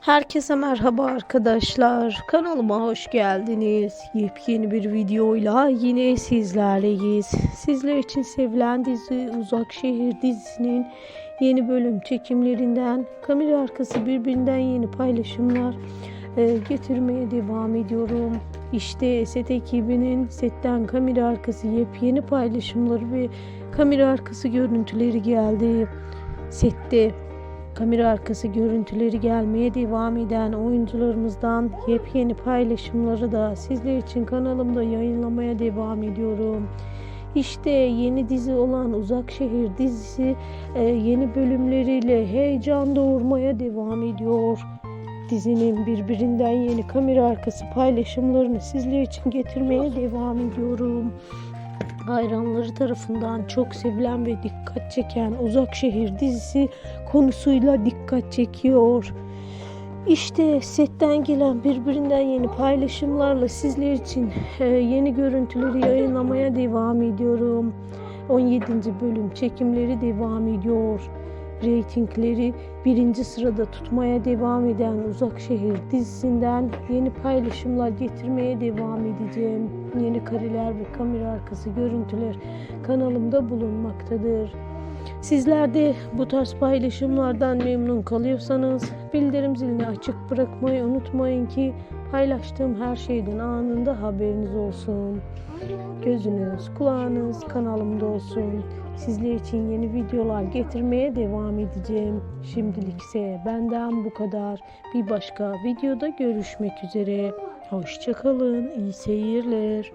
Herkese merhaba arkadaşlar. Kanalıma hoş geldiniz. Yepyeni bir videoyla yine sizlerleyiz. Sizler için sevilen dizi Uzak Şehir dizisinin yeni bölüm çekimlerinden kamera arkası birbirinden yeni paylaşımlar e, getirmeye devam ediyorum. İşte set ekibinin setten kamera arkası yepyeni paylaşımları ve kamera arkası görüntüleri geldi. Sette Kamera arkası görüntüleri gelmeye devam eden oyuncularımızdan yepyeni paylaşımları da sizler için kanalımda yayınlamaya devam ediyorum. İşte yeni dizi olan Uzak Şehir dizisi e, yeni bölümleriyle heyecan doğurmaya devam ediyor. Dizinin birbirinden yeni kamera arkası paylaşımlarını sizler için getirmeye devam ediyorum hayranları tarafından çok sevilen ve dikkat çeken Uzak Şehir dizisi konusuyla dikkat çekiyor. İşte setten gelen birbirinden yeni paylaşımlarla sizler için e, yeni görüntüleri yayınlamaya devam ediyorum. 17. bölüm çekimleri devam ediyor. Reytingleri birinci sırada tutmaya devam eden Uzak Şehir dizisinden yeni paylaşımlar getirmeye devam edeceğim. Yeni kareler ve kamera arkası görüntüler kanalımda bulunmaktadır. Sizler de bu tarz paylaşımlardan memnun kalıyorsanız bildirim zilini açık bırakmayı unutmayın ki paylaştığım her şeyden anında haberiniz olsun. Gözünüz, kulağınız kanalımda olsun. Sizler için yeni videolar getirmeye devam edeceğim. Şimdilik ise benden bu kadar. Bir başka videoda görüşmek üzere. Hoşçakalın, iyi seyirler.